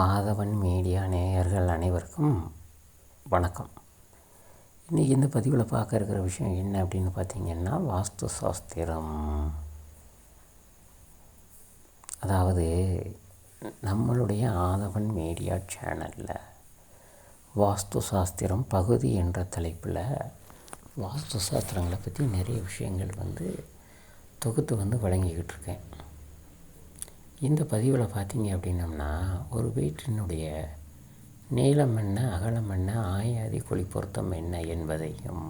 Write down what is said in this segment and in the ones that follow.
ஆதவன் media நேயர்கள் அனைவருக்கும் வணக்கம். இன்றைக்கி இந்த பதிவில் பார்க்க இருக்கிற விஷயம் என்ன அப்படின்னு பார்த்தீங்கன்னா வாஸ்து சாஸ்திரம். அதாவது நம்மளுடைய ஆதவன் மீடியா சேனலில் வாஸ்து சாஸ்திரம் பகுதி என்ற தலைப்பில் வாஸ்து சாஸ்திரங்களை பற்றி நிறைய விஷயங்கள் வந்து தொகுத்து வந்து வழங்கிக்கிட்டு இருக்கேன். இந்த பதிவில் பார்த்தீங்க அப்படின்னம்னா ஒரு வீட்டினுடைய நீளம் என்ன அகலம் என்ன ஆயாதி குழி பொருத்தம் என்ன என்பதையும்.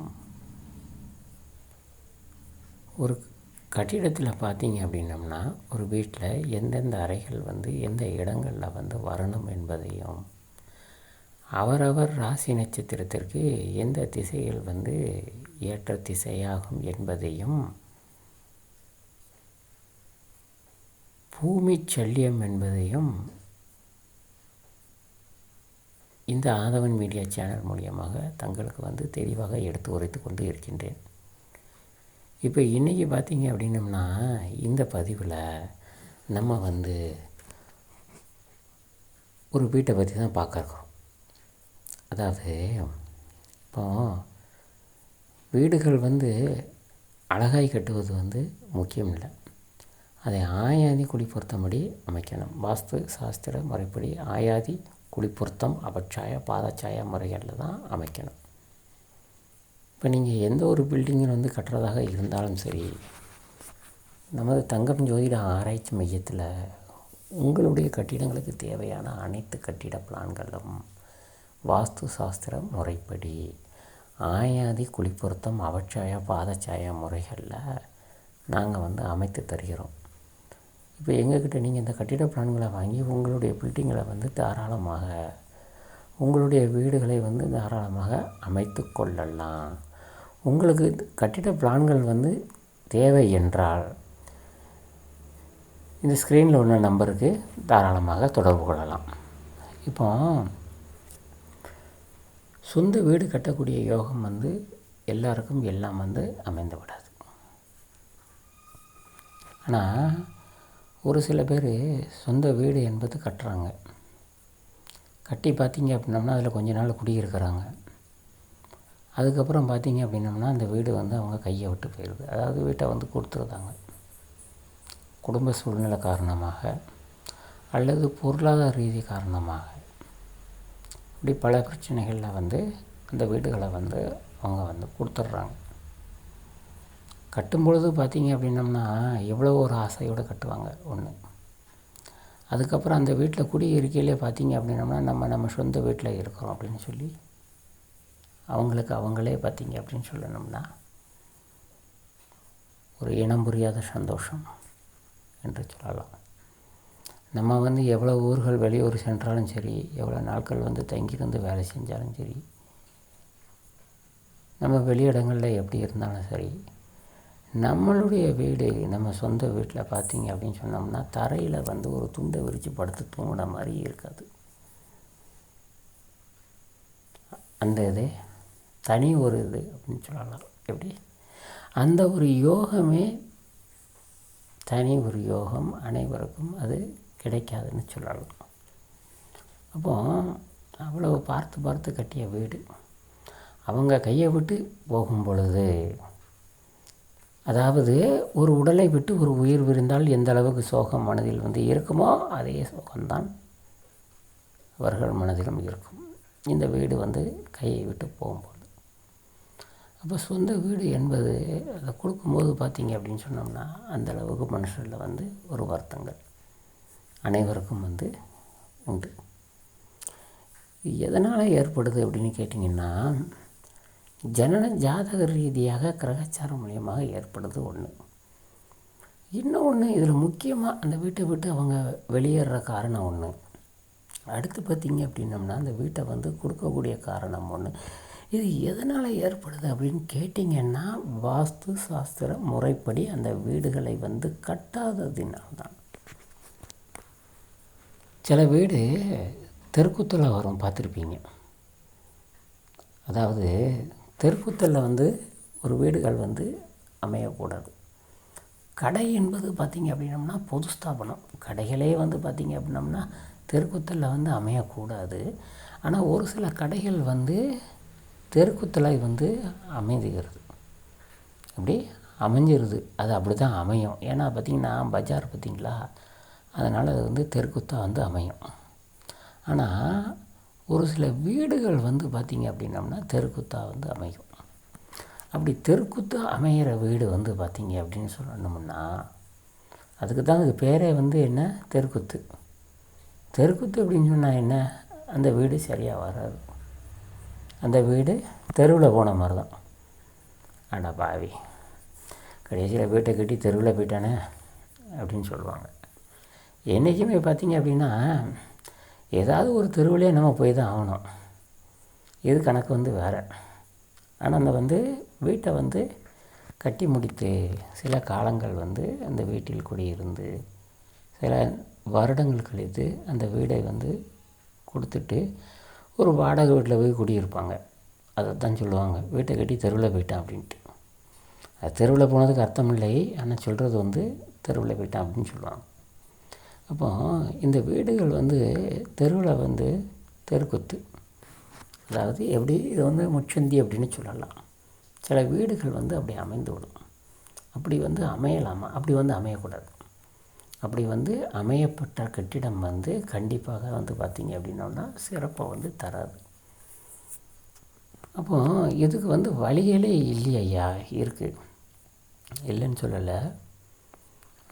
ஒரு கட்டிடத்தில் பார்த்தீங்க அப்படின்னம்னா ஒரு வீட்டில் எந்தெந்த அறைகள் வந்து எந்த இடங்களில் வந்து வரணும் என்பதையும் அவரவர் ராசி நட்சத்திரத்திற்கு எந்த திசைகள் வந்து ஏற்ற திசையாகும் என்பதையும் பூமி சல்லியம் என்பதையும் இந்த ஆதவன் மீடியா சேனல் மூலியமாக தங்களுக்கு வந்து தெளிவாக எடுத்து உரைத்து கொண்டு இருக்கின்றேன். இப்போ இன்றைக்கி பார்த்தீங்க அப்படின்னம்னா இந்த பதிவில் நம்ம வந்து ஒரு வீட்டை பற்றி தான் பார்க்குறோம் அதாவது இப்போ வீடுகள் வந்து அழகாய் கட்டுவது வந்து முக்கியம் இல்லை. அதை ஆயாதி குழி அமைக்கணும். வாஸ்து சாஸ்திர முறைப்படி ஆயாதி குழிப்பொருத்தம் அபச்சாய பாதச்சாய முறைகளில் தான் அமைக்கணும். இப்போ நீங்கள் எந்த ஒரு பில்டிங்கில் வந்து கட்டுறதாக இருந்தாலும் சரி நமது தங்கம் ஜோதிட ஆராய்ச்சி மையத்தில் உங்களுடைய கட்டிடங்களுக்கு தேவையான அனைத்து கட்டிட பிளான்களும் வாஸ்து சாஸ்திர முறைப்படி ஆயாதி குளிப்பொருத்தம் அவச்சாய பாதச்சாய முறைகளில் நாங்கள் வந்து அமைத்து தருகிறோம். இப்போ எங்கக்கிட்ட நீங்கள் இந்த கட்டிட பிளான்களை வாங்கி உங்களுடைய பில்டிங்களை வந்து தாராளமாக உங்களுடைய வீடுகளை வந்து தாராளமாக அமைத்து கொள்ளலாம். உங்களுக்கு கட்டிட பிளான்கள் வந்து தேவை என்றால் இந்த ஸ்க்ரீனில் உள்ள நம்பருக்கு தாராளமாக தொடர்பு கொள்ளலாம். இப்போ சொந்த வீடு கட்டக்கூடிய யோகம் வந்து எல்லாருக்கும் எல்லாம் வந்து அமைந்து விடாது ஆனால் ஒரு சில பேர் சொந்த வீடு என்பது கட்டுறாங்க. கட்டி பார்த்தீங்க அப்படின்னம்னா அதில் கொஞ்ச நாள் குடியிருக்கிறாங்க. அதுக்கப்புறம் பார்த்தீங்க அப்படின்னம்னா அந்த வீடு வந்து அவங்க கையை விட்டு போயிடுது அதாவது வீட்டை வந்து கொடுத்துருந்தாங்க குடும்ப சூழ்நிலை காரணமாக அல்லது பொருளாதார ரீதி காரணமாக. இப்படி பல பிரச்சனைகளில் வந்து அந்த வீடுகளை வந்து அவங்க வந்து கொடுத்துட்றாங்க கட்டும்பொழுது பார்த்தீங்க அப்படின்னம்னா எவ்வளோ ஒரு ஆசையோடு கட்டுவாங்க ஒன்று. அதுக்கப்புறம் அந்த வீட்டில் குடி இருக்கையிலே பார்த்தீங்க அப்படின்னம்னா நம்ம நம்ம சொந்த வீட்டில் இருக்கிறோம் அப்படின்னு சொல்லி அவங்களுக்கு அவங்களே பார்த்தீங்க அப்படின்னு சொல்லணும்னா ஒரு இனம் புரியாத சந்தோஷம் என்று சொல்லலாம். நம்ம வந்து எவ்வளோ ஊர்கள் வெளியூர் சென்றாலும் சரி எவ்வளோ நாட்கள் வந்து தங்கியிருந்து வேலை செஞ்சாலும் சரி நம்ம வெளியிடங்களில் எப்படி இருந்தாலும் சரி நம்மளுடைய வீடு நம்ம சொந்த வீட்டில் பார்த்தீங்க அப்படின்னு சொன்னோம்னா தரையில் வந்து ஒரு துண்டை விரித்து படுத்து தூங்கின மாதிரி இருக்காது. அந்த இது தனி ஒரு இது அப்படின்னு சொல்லலாம். எப்படி? அந்த ஒரு யோகமே தனி ஒரு யோகம் அனைவருக்கும் அது கிடைக்காதுன்னு சொல்லலாம். அப்போ அவ்வளோ பார்த்து பார்த்து கட்டிய வீடு அவங்க கையை விட்டு போகும் பொழுது அதாவது ஒரு உடலை விட்டு ஒரு உயிர் விரிந்தால் எந்த அளவுக்கு சோகம் மனதில் வந்து இருக்குமோ அதே சோகம்தான் அவர்கள் மனதிலும் இருக்கும். இந்த வீடு வந்து கையை விட்டு போகும்போது. அப்போ சொந்த வீடு என்பது அதை கொடுக்கும்போது பார்த்தீங்க அப்படின்னு சொன்னோம்னா அந்த அளவுக்கு மனுஷரில் வந்து ஒரு வருத்தங்கள் அனைவருக்கும் வந்து உண்டு. எதனால் ஏற்படுது அப்படின்னு கேட்டிங்கன்னா ஜனன ஜாதக ரீதியாக கிரகச்சாரம் மூலியமாக ஏற்படுது ஒன்று இன்னொன்று இதில் முக்கியமாக அந்த வீட்டை விட்டு அவங்க வெளியேற காரணம் ஒன்று அடுத்து பார்த்திங்க அப்படின்னம்னா அந்த வீட்டை வந்து கொடுக்கக்கூடிய காரணம் ஒன்று இது எதனால் ஏற்படுது அப்படின்னு கேட்டிங்கன்னா வாஸ்து சாஸ்திர முறைப்படி அந்த வீடுகளை வந்து கட்டாததினால்தான். சில வீடு தெருக்குத்தில் வரும் பார்த்துருப்பீங்க. அதாவது தெருக்குத்தலில் வந்து ஒரு வீடுகள் வந்து அமையக்கூடாது. கடை என்பது பார்த்திங்க அப்படின்னம்னா பொது ஸ்தாபனம். கடைகளே வந்து பார்த்திங்க அப்படின்னம்னா தெருக்குத்தலில் வந்து அமையக்கூடாது. ஆனால் ஒரு சில கடைகள் வந்து தெருக்குத்தலாய் வந்து அமைந்துகிறது. அப்படி அமைஞ்சிருது. அது அப்படி தான் அமையும். ஏன்னா பார்த்திங்கன்னா பஜார் பார்த்திங்களா? அதனால் அது வந்து தெருக்குத்தா வந்து அமையும். ஆனால் ஒரு சில வீடுகள் வந்து பார்த்திங்க அப்படின்னம்னா தெருக்குத்தா வந்து அமையும். அப்படி தெருக்குத்தா அமைகிற வீடு வந்து பார்த்திங்க அப்படின்னு சொல்லணும்னா அதுக்கு தான் அதுக்கு பேரே வந்து என்ன? தெருக்குத்து. தெருக்குத்து அப்படின்னு சொன்னால் என்ன? அந்த வீடு சரியாக வராது. அந்த வீடு தெருவில் போன மாதிரி தான். அடா பாவி. கடைசியில் வீட்டை கட்டி தெருவில் போயிட்டானே அப்படின்னு சொல்லுவாங்க. என்றைக்குமே பார்த்திங்க அப்படின்னா ஏதாவது ஒரு தெருவிலே நம்ம போய் தான் ஆகணும். இது கணக்கு வந்து வேறு. ஆனால் அந்த வந்து வீட்டை வந்து கட்டி முடித்து சில காலங்கள் வந்து அந்த வீட்டில் குடியிருந்து சில வருடங்கள் கழித்து அந்த வீடை வந்து கொடுத்துட்டு ஒரு வாடகை வீட்டில் போய் குடியிருப்பாங்க. அதை தான் சொல்லுவாங்க. வீட்டை கட்டி தெருவில் போயிட்டான் அப்படின்ட்டு. அது தெருவில் போனதுக்கு அர்த்தம் இல்லை. ஆனால் சொல்கிறது வந்து தெருவில் போயிட்டான் அப்படின்னு சொல்லுவாங்க. அப்போ இந்த வீடுகள் வந்து தெருவில் வந்து தெருக்குத்து. அதாவது எப்படி இது வந்து முச்சந்தி அப்படின்னு சொல்லலாம். சில வீடுகள் வந்து அப்படி அமைந்து விடும் அப்படி வந்து அமையலாமா? அப்படி வந்து அமையக்கூடாது. அப்படி வந்து அமையப்பட்ட கட்டிடம் வந்து கண்டிப்பாக வந்து பார்த்திங்க அப்படின்னோன்னா சிறப்பை வந்து தராது. அப்போ இதுக்கு வந்து வழிகளே இல்லையா? இருக்குது இல்லைன்னு சொல்லலை.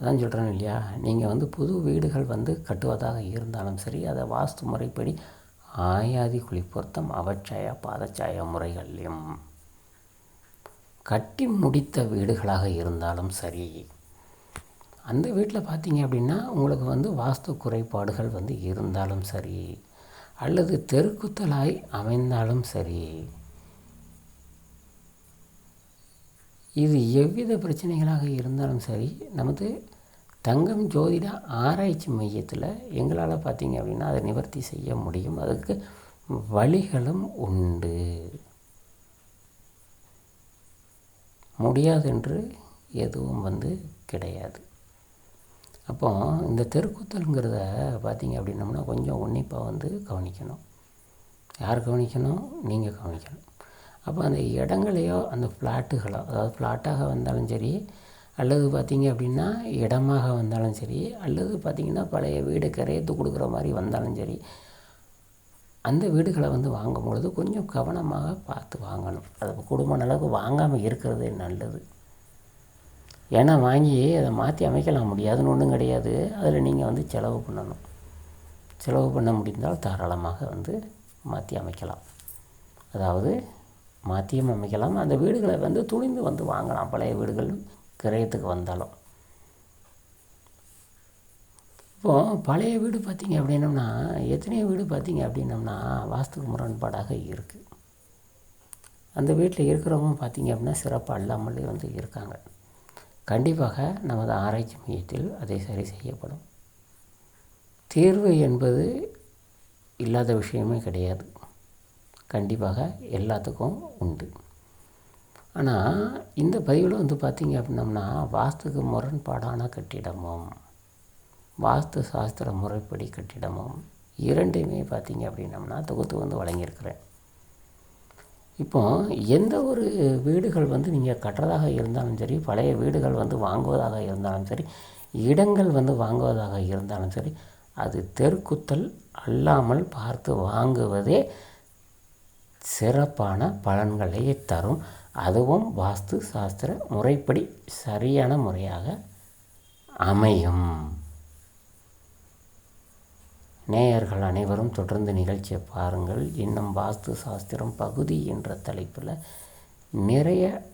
அதான் சொல்கிறேன் இல்லையா? நீங்கள் வந்து புது வீடுகள் வந்து கட்டுவதாக இருந்தாலும் சரி அதை வாஸ்து முறைப்படி ஆயாதி குளிப்பொருத்தம் அவச்சாய பாதச்சாய முறைகள்லையும் கட்டி முடித்த வீடுகளாக இருந்தாலும் சரி. அந்த வீட்டில் பார்த்தீங்க அப்படின்னா உங்களுக்கு வந்து வாஸ்து குறைபாடுகள் வந்து இருந்தாலும் சரி அல்லது தெருக்குத்தலாய் அமைந்தாலும் சரி. இது எவ்வித பிரச்சனைகளாக இருந்தாலும் சரி நமது தங்கம் ஜோதிட ஆராய்ச்சி மையத்தில் எங்களால் பார்த்தீங்க அப்படின்னா அதை நிவர்த்தி செய்ய முடியும். அதுக்கு வழிகளும் உண்டு. முடியாதென்று எதுவும் வந்து கிடையாது. அப்போ இந்த தெருக்கூத்தலுங்கிறத பார்த்தீங்க அப்படின்னம்னா கொஞ்சம் உன்னிப்பாக வந்து கவனிக்கணும். யார் கவனிக்கணும்? நீங்கள் கவனிக்கணும். அப்போ அந்த இடங்களையோ அந்த ஃப்ளாட்டுகளோ அதாவது ஃப்ளாட்டாக வந்தாலும் சரி அல்லது பார்த்திங்க அப்படின்னா இடமாக வந்தாலும் சரி அல்லது பார்த்திங்கன்னா பழைய வீடு கரையத்து கொடுக்குற மாதிரி வந்தாலும் சரி அந்த வீடுகளை வந்து வாங்கும் பொழுது கொஞ்சம் கவனமாக பார்த்து வாங்கணும். அது குடும்ப அளவுக்கு வாங்காமல் இருக்கிறது நல்லது. ஏன்னா வாங்கி அதை மாற்றி அமைக்கலாம். முடியாதுன்னு ஒன்றும் கிடையாது. அதில் நீங்கள் வந்து செலவு பண்ணணும். செலவு பண்ண முடிந்தால் தாராளமாக வந்து மாற்றி அமைக்கலாம். அதாவது மாற்றியும் அமைக்கலாம். அந்த வீடுகளை வந்து துணிந்து வந்து வாங்கலாம். பழைய வீடுகள் கிரயத்துக்கு வந்தாலும். இப்போது பழைய வீடு பார்த்திங்க அப்படின்னம்னா எத்தனையோ வீடு பார்த்திங்க அப்படின்னம்னா வாஸ்துக்கு முரண்பாடாக இருக்குது அந்த வீட்டில் இருக்கிறவங்க பார்த்திங்க அப்படின்னா சிறப்பாக அல்லாமலே வந்து இருக்காங்க. கண்டிப்பாக நமது ஆராய்ச்சி மையத்தில் அதை சரி செய்யப்படும். தீர்வு என்பது இல்லாத விஷயமே கிடையாது. கண்டிப்பாக எல்லாத்துக்கும் உண்டு. ஆனால் இந்த பதிவில் வந்து பார்த்திங்க அப்படின்னம்னா வாஸ்துக்கு முரண்பாடான கட்டிடமும் வாஸ்து சாஸ்திர முறைப்படி கட்டிடமும் இரண்டுமே பார்த்திங்க அப்படின்னம்னா தொகுத்து வந்து வழங்கியிருக்கிறேன். இப்போ எந்த ஒரு வீடுகள் வந்து நீங்கள் கட்டுறதாக இருந்தாலும் சரி பழைய வீடுகள் வந்து வாங்குவதாக இருந்தாலும் சரி இடங்கள் வந்து வாங்குவதாக இருந்தாலும் சரி அது தெருக்குத்தல் அல்லாமல் பார்த்து வாங்குவதே சிறப்பான பலன்களை தரும். அதுவும் வாஸ்து சாஸ்திர முறைப்படி சரியான முறையாக அமையும். நேயர்கள் அனைவரும் தொடர்ந்து நிகழ்ச்சியை பாருங்கள். இன்னும் வாஸ்து சாஸ்திரம் பகுதி என்ற தலைப்பில் நிறைய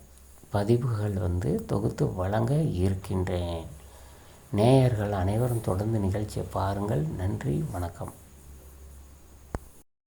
பதிவுகள் வந்து தொகுத்து வழங்க இருக்கின்றேன். நேயர்கள் அனைவரும் தொடர்ந்து நிகழ்ச்சியை பாருங்கள். நன்றி. வணக்கம்.